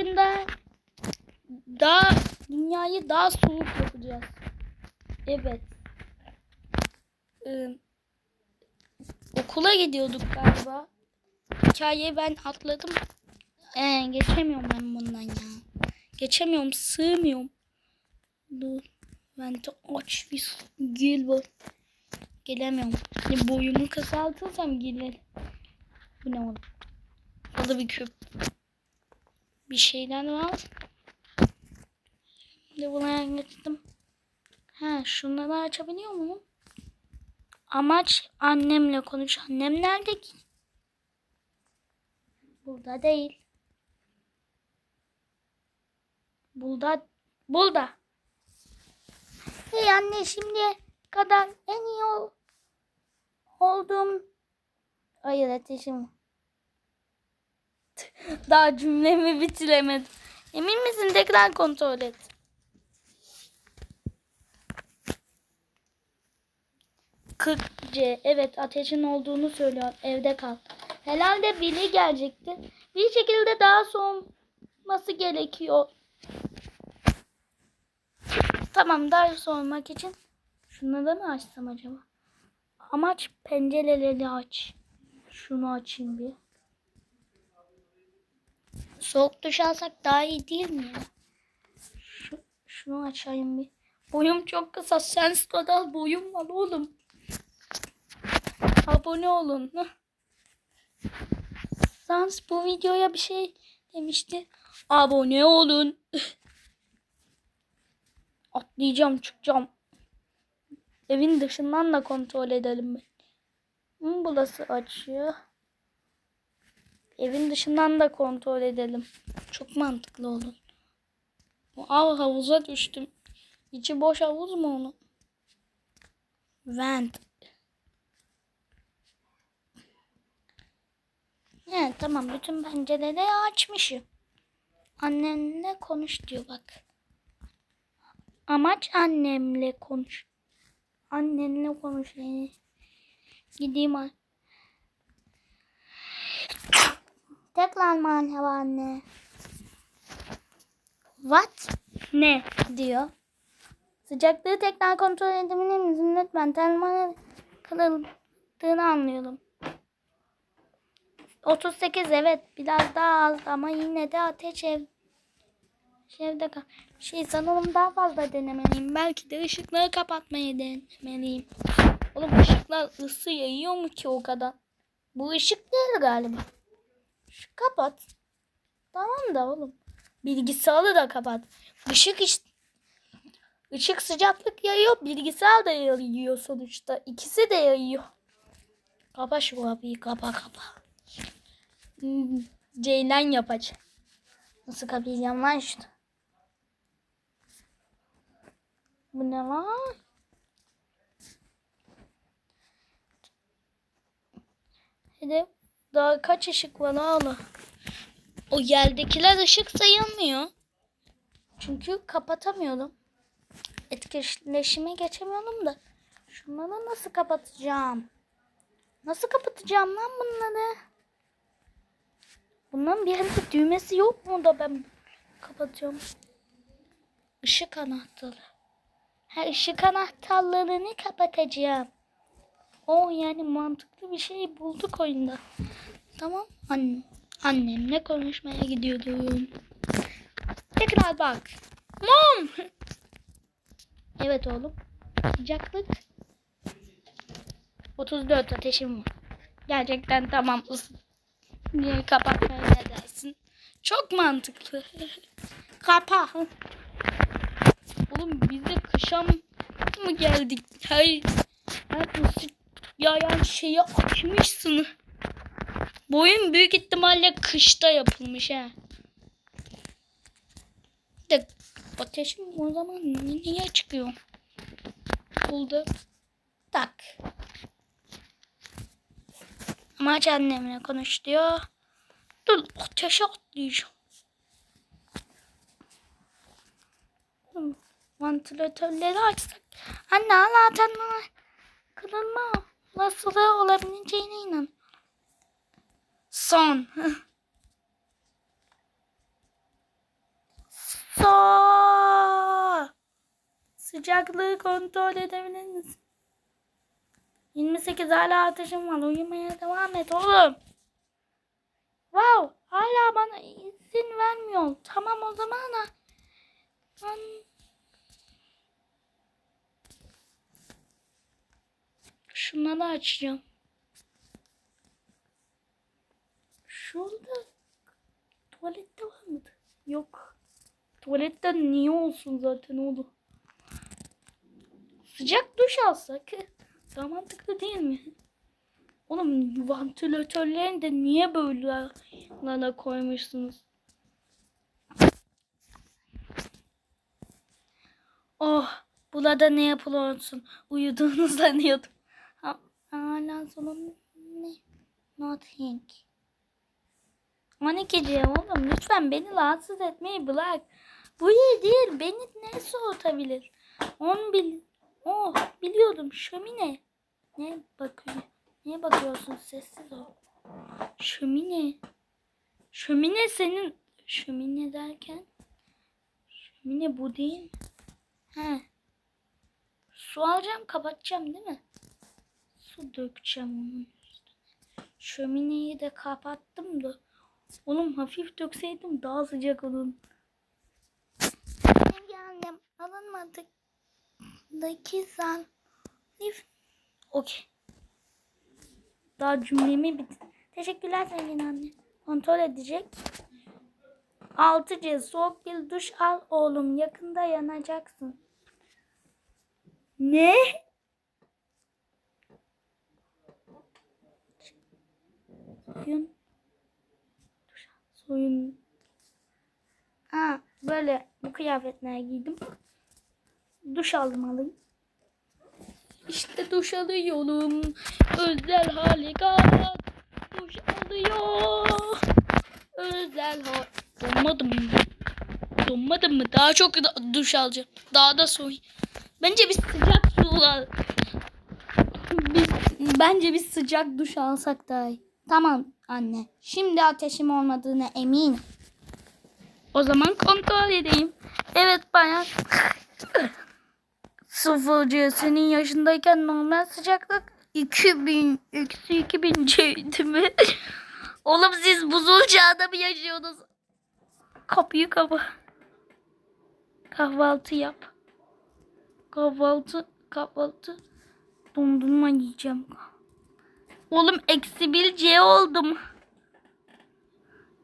oyunda daha dünyayı daha soğuk yapacağız. Evet. Ee, okula gidiyorduk galiba. Hikayeyi ben atladım. Ee, geçemiyorum ben bundan ya. Geçemiyorum, sığmıyorum. Dur. Ben de aç bir gel bak. Gelemiyorum. Şimdi boyumu kısaltırsam gelir. Bu ne oğlum? Orada bir küp. Bir şeyler var. Şimdi buna geçtim. Ha şunları açabiliyor muyum? Amaç annemle konuş. Annem nerede ki? Burada değil. Burada. Burada. Hey anne şimdiye kadar en iyi ol, olduğum Hayır ateşim. Daha cümlemi bitiremedim. Emin misin tekrar kontrol et. Kırk C. Evet ateşin olduğunu söylüyor. Evde kal. Herhalde biri gelecekti. Bir şekilde daha soğuması gerekiyor. Tamam daha soğumak için şunları mı açsam acaba? Amaç pencereleri aç. Şunu açayım bir. Soğuk duş alsak daha iyi değil mi ya? Şu, şunu açayım bir. Boyum çok kısa. Sens kadar boyum var oğlum. Abone olun. Sans bu videoya bir şey demişti. Abone olun. Atlayacağım çıkacağım. Evin dışından da kontrol edelim. burası açıyor. Evin dışından da kontrol edelim. Çok mantıklı olur. Aa havuza düştüm. İçi boş havuz mu onun? Vent. He tamam bütün pencereleri açmışım. Annenle konuş diyor bak. Amaç annemle konuş. Annenle konuş. yani. Gideyim. Tekrar merhaba anne. What? Ne? diyor. Sıcaklığı tekrar kontrol edebilir misin? Lütfen termal kırıldığını anlıyorum. 38 evet biraz daha az ama yine de ateş ev evde kal. Şey sanırım daha fazla denemeliyim. Belki de ışıkları kapatmayı denemeliyim. Oğlum ışıklar ısı yayıyor mu ki o kadar? Bu ışık değil galiba. Şu kapat. Tamam da oğlum. Bilgisayarı da kapat. Işık işte. Işık sıcaklık yayıyor. Bilgisayar da yayıyor sonuçta. İkisi de yayıyor. Kapa şu kapıyı. Kapa kapa. Hmm, Ceylan yapacak. Nasıl kapayacağım lan şunu? Bu ne lan? Hadi daha kaç ışık var hala? O yerdekiler ışık sayılmıyor. Çünkü kapatamıyorum. Etkileşime geçemiyorum da. Şunları nasıl kapatacağım? Nasıl kapatacağım lan bunları? Bunların bir yerde düğmesi yok mu da ben kapatıyorum? Işık anahtarı. Ha ışık anahtarlarını kapatacağım. O yani mantıklı bir şey bulduk oyunda. Tamam. Annem, annemle konuşmaya gidiyordum. Tekrar bak. Mom. evet oğlum. Sıcaklık. 34 ateşim var. Gerçekten tamam. ıs- Niye kapatmaya ne dersin? Çok mantıklı. Kapa. Oğlum biz de kışa mı geldik? Hayır. Her ısı yayan şeyi açmışsın. Bu oyun büyük ihtimalle kışta yapılmış ha. De ateşim o zaman niye çıkıyor? Buldu. Tak. Amaç annemle konuş diyor. Dur ateşe atlayacağım. Vantilatörleri açsak. Anne Allah'tan kırılma olasılığı olabileceğine inan. Son. Son. Sıcaklığı kontrol edebilir misin? 28 hala ateşim var. Uyumaya devam et oğlum. Wow. Hala bana izin vermiyor. Tamam o zaman da. Ben... Şunları açacağım. Şurada tuvalette var mıydı? Yok. Tuvalette niye olsun zaten oğlum? Sıcak duş alsak daha mantıklı değil mi? Oğlum vantilatörlerini de niye böyle lana koymuşsunuz? Oh, burada ne yapılıyorsun? Uyuduğunu sanıyordum. Ha, hala sonun ne? Nothing. 12 oğlum lütfen beni rahatsız etmeyi bırak. Bu iyi değil. Beni ne soğutabilir? 10 bil. Oh biliyordum şömine. Ne bakıyor? Niye bakıyorsun sessiz ol. Şömine. Şömine senin. Şömine derken. Şömine bu değil mi? He. Su alacağım kapatacağım değil mi? Su dökeceğim onun üstüne. Şömineyi de kapattım da. Oğlum hafif dökseydim daha sıcak olur. Sevgi annem alınmadık. Daki zan. Lif. Okey. Daha cümlemi bit. Teşekkürler sevgili anne. Kontrol edecek. 6C soğuk bir duş al oğlum. Yakında yanacaksın. Ne? Soyun. Soyun. Ha böyle bu kıyafetler giydim. Duş aldım alayım. İşte duş alıyorum. Özel harekat. Duş alıyor. Özel ha. Donmadım mı? Donmadım mı? Daha çok da- duş alacağım. Daha da soy. Bence biz sıcak su al. Bence biz sıcak duş alsak daha iyi. Tamam anne. Şimdi ateşim olmadığına eminim. O zaman kontrol edeyim. Evet bayan. Sıfırcı senin yaşındayken normal sıcaklık 2000 eksi 2000 C'ydi mi? Oğlum siz buzul çağda mı yaşıyorsunuz? Kapıyı kapa. Kahvaltı yap. Kahvaltı, kahvaltı. Dondurma yiyeceğim. Oğlum eksi bir C oldum.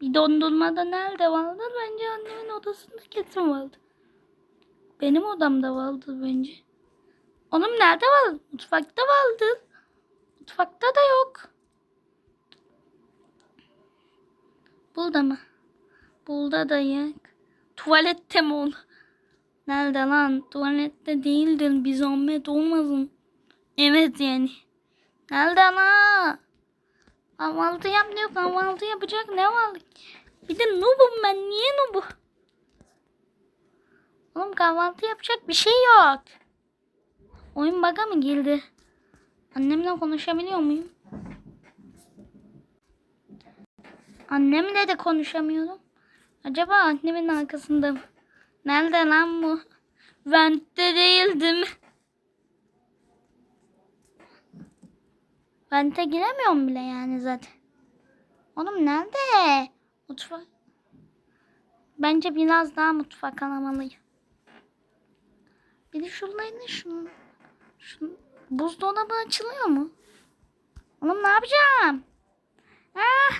Bir dondurma da nerede vardı? Bence annemin odasında kesin vardı. Benim odamda vardı bence. Oğlum nerede var? Mutfakta vardı. Mutfakta da yok. Burada mı? Burada da yok. Tuvalette mi ol? Nerede lan? Tuvalette değildir. Bir zahmet olmasın. Evet yani. Nerede lan? Kahvaltı yap diyor. Kahvaltı yapacak ne var? Bir de noobum ben. Niye noobu? Oğlum kahvaltı yapacak bir şey yok. Oyun baga mı girdi? Annemle konuşabiliyor muyum? Annemle de konuşamıyorum. Acaba annemin arkasında mı? Nerede lan bu? Vent'te değildim. Vent'e giremiyorum bile yani zaten. Oğlum nerede? Mutfak. Bence biraz daha mutfak aramalıyım. Bir de şuradaydı şunu. Şunu. Buzdolabı açılıyor mu? Oğlum ne yapacağım? Ah.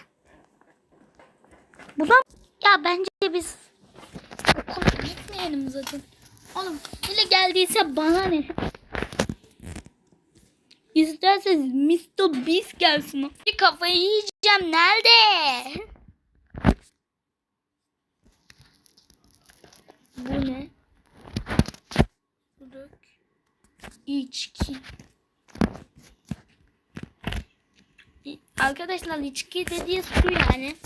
Bu da... Ya bence biz okula gitmeyelim zaten. Oğlum hele geldiyse bana ne? İsterseniz Mr. Beast gelsin. Bir kafayı yiyeceğim. Nerede? Bu ne? Dök. İçki. İ- Arkadaşlar içki dediği su yani.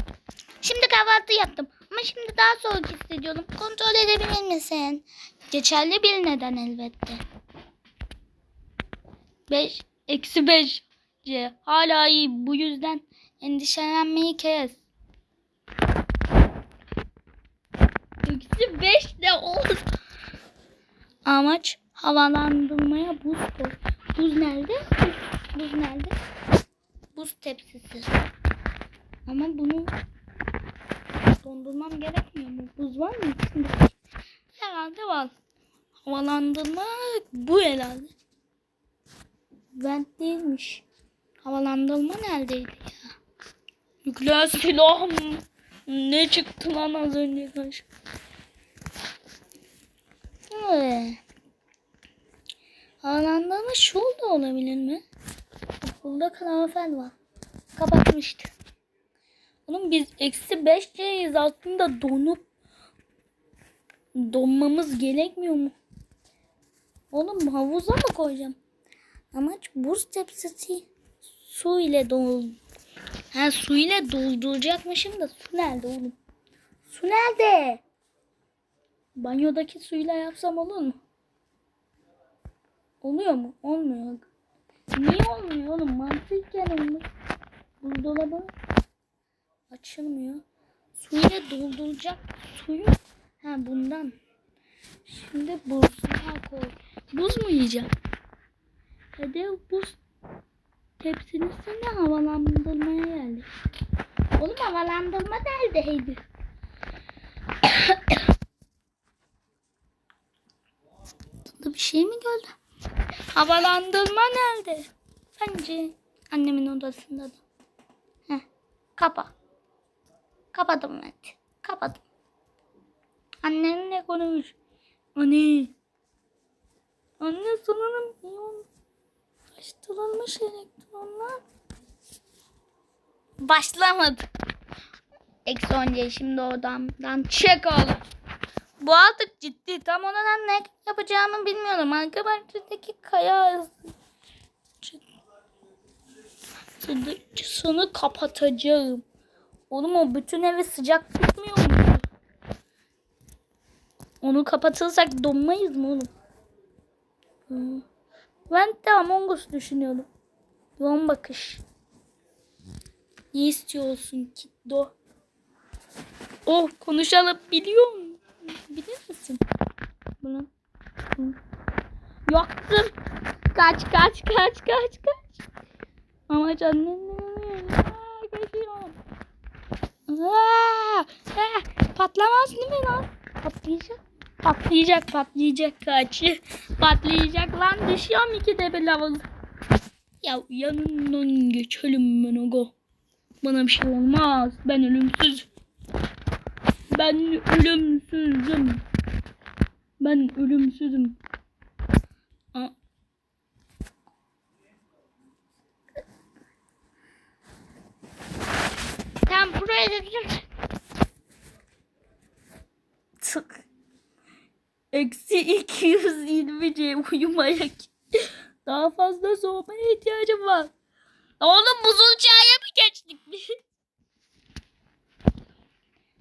Şimdi kahvaltı yaptım. Ama şimdi daha soğuk hissediyorum. Kontrol edebilir misin? Geçerli bir neden elbette. 5 eksi 5 C. Hala iyi. Bu yüzden endişelenmeyi kes. Eksi 5 de olur. Amaç havalandırmaya buz koy. Buz nerede? Buz, nerede? Buz tepsisi. Ama bunu dondurmam gerekmiyor mu? Buz var mı içinde? Herhalde var. Havalandırma bu herhalde. Vent değilmiş. Havalandırma neredeydi ya? Nükleer silah mı? Ne çıktı lan az önce karşı? Evet. Havalandırma şurada olabilir mi? Burada kalorifer var. Kapatmıştı. Oğlum biz eksi 5 C'yiz aslında donup donmamız gerekmiyor mu? Oğlum havuza mı koyacağım? Amaç buz tepsisi su ile dol. Ha su ile dolduracakmışım da su nerede oğlum? Su nerede? Banyodaki suyla yapsam olur mu? Oluyor mu? Olmuyor. Niye olmuyor oğlum? Mantıken olmuş. Buzdolabı açılmıyor. Suyla dolduracak suyu. Ha bundan. Şimdi buzluğa koy. Buz mu yiyeceğim? Hadi buz tepsinin üstünde havalandırmaya geldik. Oğlum havalandırma neredeydi? Burada bir şey mi gördüm? Havalandırma nerede? Bence annemin odasında da. Heh, kapa. Kapadım ben. Kapadım. Annenle konuş. Anne. Anne sanırım başlatılmış elektronlar. Başlamadı. Eksi 10 şimdi odamdan çık oğlum. Bu artık ciddi. Tam olarak ne yapacağımı bilmiyorum. Arka bahçedeki kaya sıcakçısını kapatacağım. Oğlum o bütün evi sıcak tutmuyor mu? Onu kapatırsak donmayız mı oğlum? Hmm. Ben de Among Us düşünüyordum. Yoğun bakış. Ne istiyorsun ki do? Oh konuşalım biliyor musun? Bilir misin? Bunu. Yaktım. Kaç kaç kaç kaç kaç. Ama canım kaçıyorum. Aa, ah, patlamaz değil mi lan? Patlayacak. Patlayacak patlayacak kaç. Patlayacak lan düşüyorum iki de bir lavuz. Ya yanından geçelim ben ogo. Bana bir şey olmaz. Ben ölümsüz. Ben ölümsüzüm. Ben ölümsüzüm. Aa. Tam buraya da Tık. Eksi 220 C uyumaya Daha fazla soğumaya ihtiyacım var. Oğlum buzul çaya mı geçtik biz?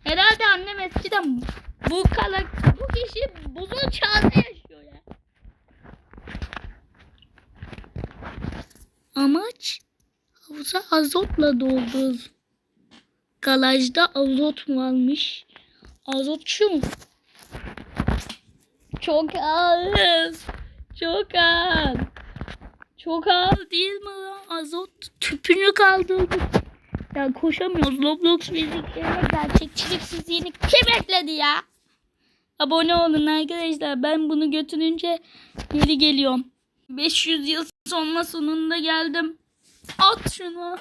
Herhalde annem eskiden bu kala bu kişi buzul çağda yaşıyor ya. Amaç havuza azotla doldur. Galajda azot varmış. Azot şu mu? Çok az. Çok az. Çok az değil mi lan? Azot tüpünü kaldırdık. Ya koşamıyoruz. Roblox fiziklerine gerçekçilik fiziğini kim ekledi ya? Abone olun arkadaşlar. Ben bunu götürünce geri geliyorum. 500 yıl sonra sonunda geldim. At şunu.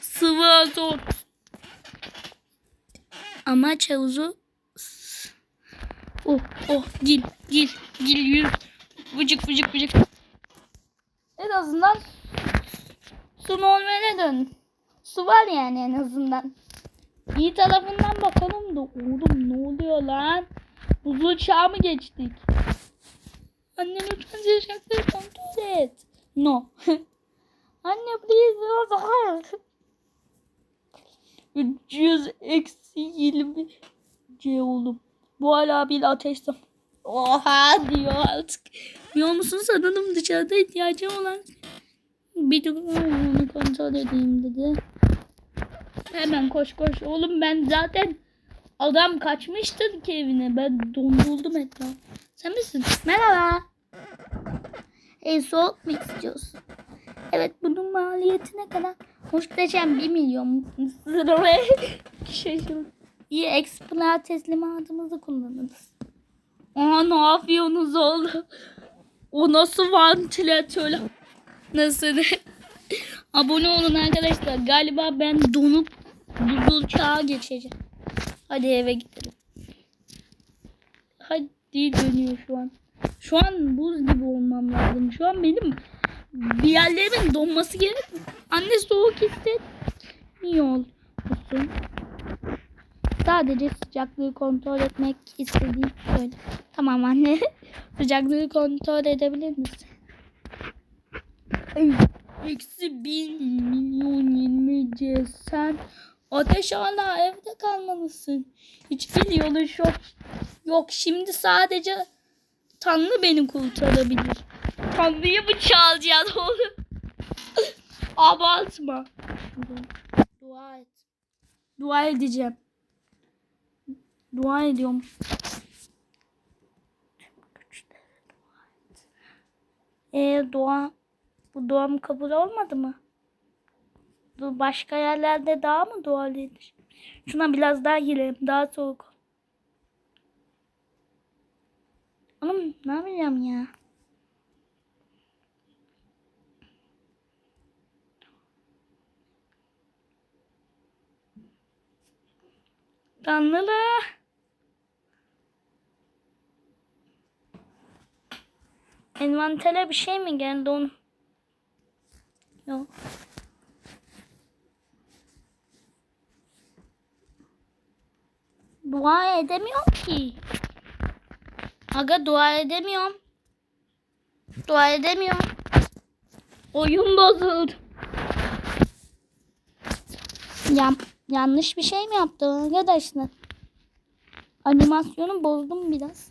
Sıvı azot. Amaç havuzu Oh oh gil gil gil yürü. Vıcık vıcık vıcık. En azından su normale dön. Su var yani en azından. İyi tarafından bakalım da oğlum ne oluyor lan? Buzlu çağ mı geçtik? Anne lütfen sıcaklığı kontrol et. No. Anne please. 300 eksi 20 C oğlum. Bu hala bir ateşte. Oha diyor artık. Biliyor musun sanırım dışarıda ihtiyacım olan bir dur onu kontrol edeyim dedi. Hemen koş koş. Oğlum ben zaten adam kaçmıştır ki evine. Ben donduldum etraf. Sen misin? Merhaba. E soğuk mu istiyorsun? Evet bunun maliyeti ne kadar? Muhteşem 1 milyon. Şaşırdım. İyi eksplanar teslimatımızı kullanırız. Aa ne yapıyorsunuz oğlum? O nasıl vantilatör? Nasıl? Abone olun arkadaşlar. Galiba ben donup buzul çağa geçeceğim. Hadi eve gidelim. Hadi dönüyor şu an. Şu an buz gibi olmam lazım. Şu an benim bir yerlerimin donması gerek? Anne soğuk hissetmiyor musun? Sadece sıcaklığı kontrol etmek istediğim söyle. Tamam anne. sıcaklığı kontrol edebilir misin? Eksi bin milyon yirmi sen ateş hala evde kalmalısın. Hiçbir yolu yok. Yok şimdi sadece Tanrı beni kurtarabilir. Tanrı'yı mı çağıracağız oğlum? Abartma. Dua et. Dua edeceğim. Dua ediyorum. Ee, dua bu duam kabul olmadı mı? Başka yerlerde daha mı dua edilir? Şuna biraz daha girelim. Daha soğuk. Oğlum ne yapacağım ya? Tanrılı. Envantere bir şey mi geldi onun? Yok. Dua edemiyorum ki. Aga dua edemiyorum. Dua edemiyorum. Oyun bozuldu. Ya, yanlış bir şey mi yaptım arkadaşlar? Animasyonu bozdum biraz.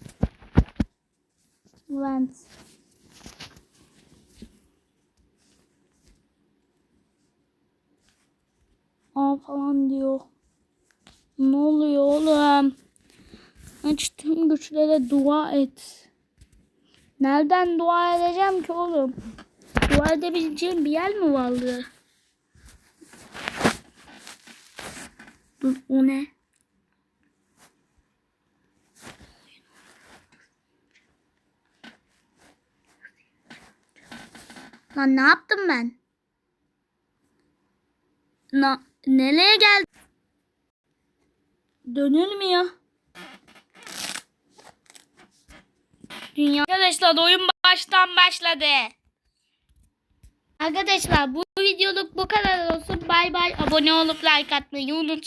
Vent. Aa falan diyor. Ne oluyor oğlum? Aç tüm güçlere dua et. Nereden dua edeceğim ki oğlum? Dua edebileceğim bir yer mi vardı? Dur o ne? Lan ne yaptım ben? Na, nereye geldim? Dönülmüyor. Dünya Arkadaşlar oyun baştan başladı. Arkadaşlar bu videoluk bu kadar olsun. Bay bay. Abone olup like atmayı unutmayın.